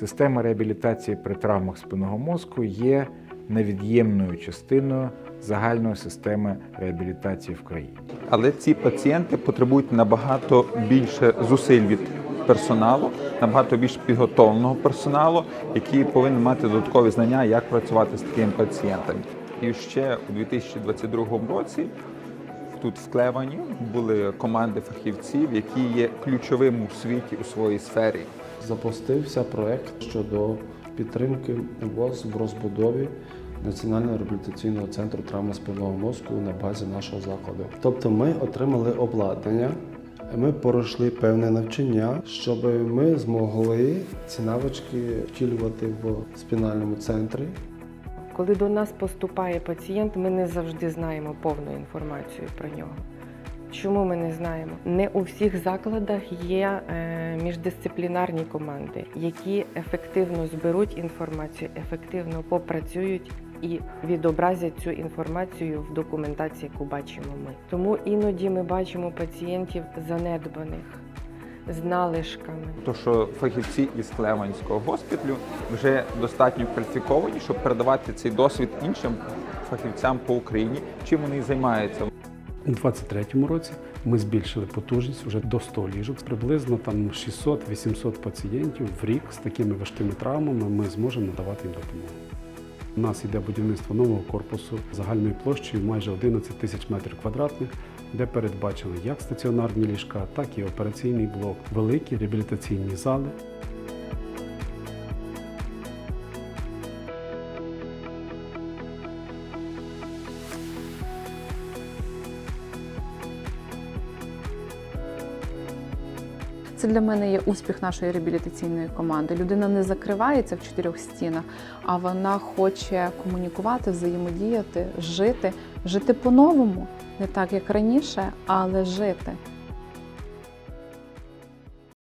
Система реабілітації при травмах спинного мозку є невід'ємною частиною загальної системи реабілітації в країні. Але ці пацієнти потребують набагато більше зусиль від персоналу, набагато більш підготовленого персоналу, який повинен мати додаткові знання, як працювати з такими пацієнтами. І ще у 2022 році тут в Клевані були команди фахівців, які є ключовими у світі у своїй сфері. запустився проект щодо підтримки ВОЗ в розбудові Національного реабілітаційного центру травми спинного мозку на базі нашого закладу. Тобто ми отримали обладнання, ми пройшли певне навчання, щоб ми змогли ці навички втілювати в спінальному центрі. Коли до нас поступає пацієнт, ми не завжди знаємо повну інформацію про нього. Чому ми не знаємо? Не у всіх закладах є е, міждисциплінарні команди, які ефективно зберуть інформацію, ефективно попрацюють і відобразять цю інформацію в документації, яку бачимо ми. Тому іноді ми бачимо пацієнтів занедбаних з налишками. То що фахівці із Клеванського госпіталю вже достатньо кваліфіковані, щоб передавати цей досвід іншим фахівцям по Україні, чим вони і займаються. У 2023 році ми збільшили потужність вже до 100 ліжок. Приблизно там 600-800 пацієнтів в рік з такими важкими травмами ми зможемо надавати їм допомогу. У нас йде будівництво нового корпусу загальною площею майже 11 тисяч метрів квадратних, де передбачили як стаціонарні ліжка, так і операційний блок, великі реабілітаційні зали. Це для мене є успіх нашої реабілітаційної команди. Людина не закривається в чотирьох стінах, а вона хоче комунікувати, взаємодіяти, жити, жити по-новому, не так як раніше, але жити.